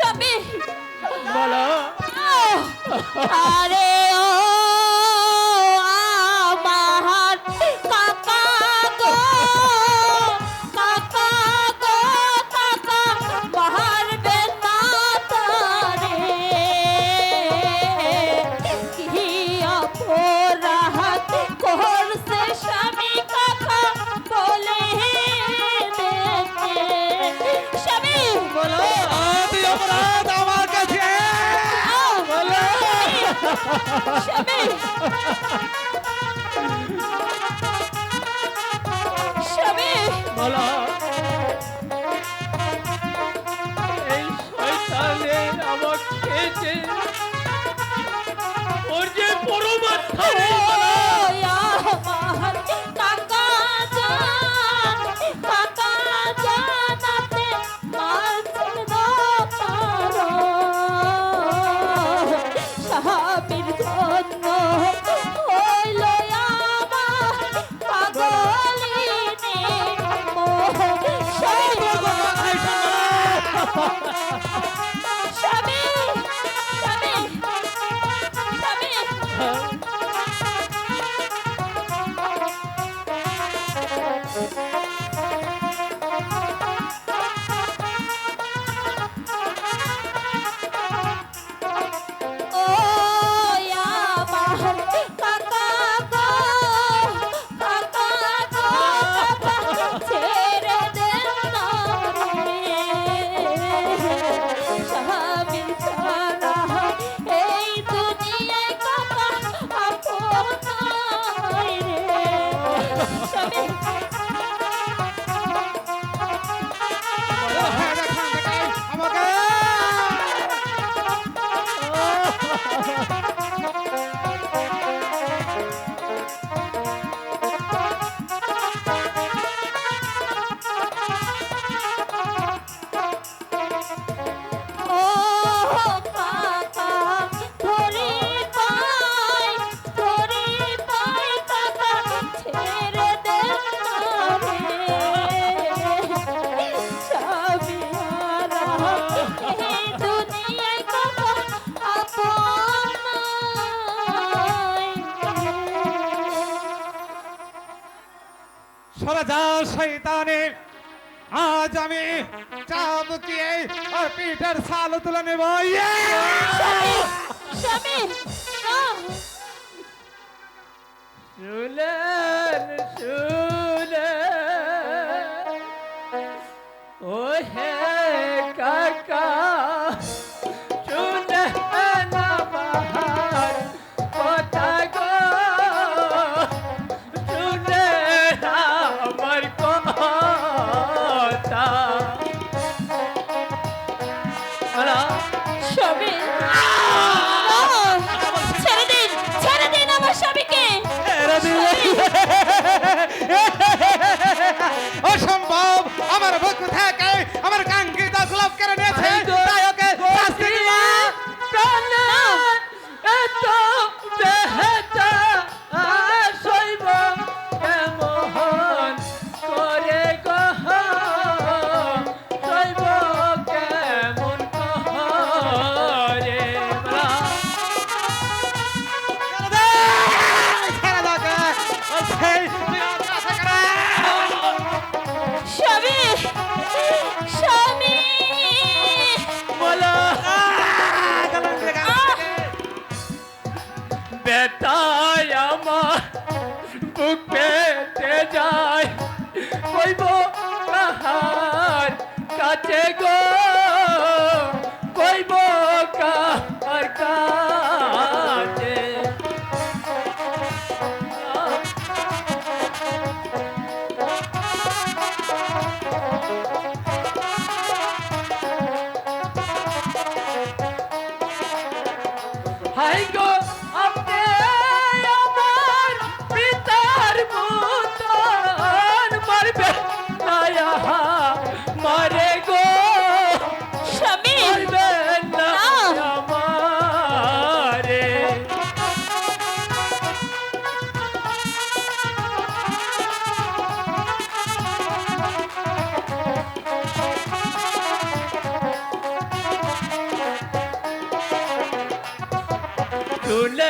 স্বামী বলো। আরে অপরাধ আমার কাছে। বলো বলো। স্বামী স্বামী স্বামী সরা যাও শৈতানে আজ আমি চামকিয়ে আর পিঠের সাল তুলে নেব। ইয়ে! শামিল আমার বন্ধু থাকে আমার হইব কাহার কাছে গো? কইব কাহার কাছে? হাই গো உள்ள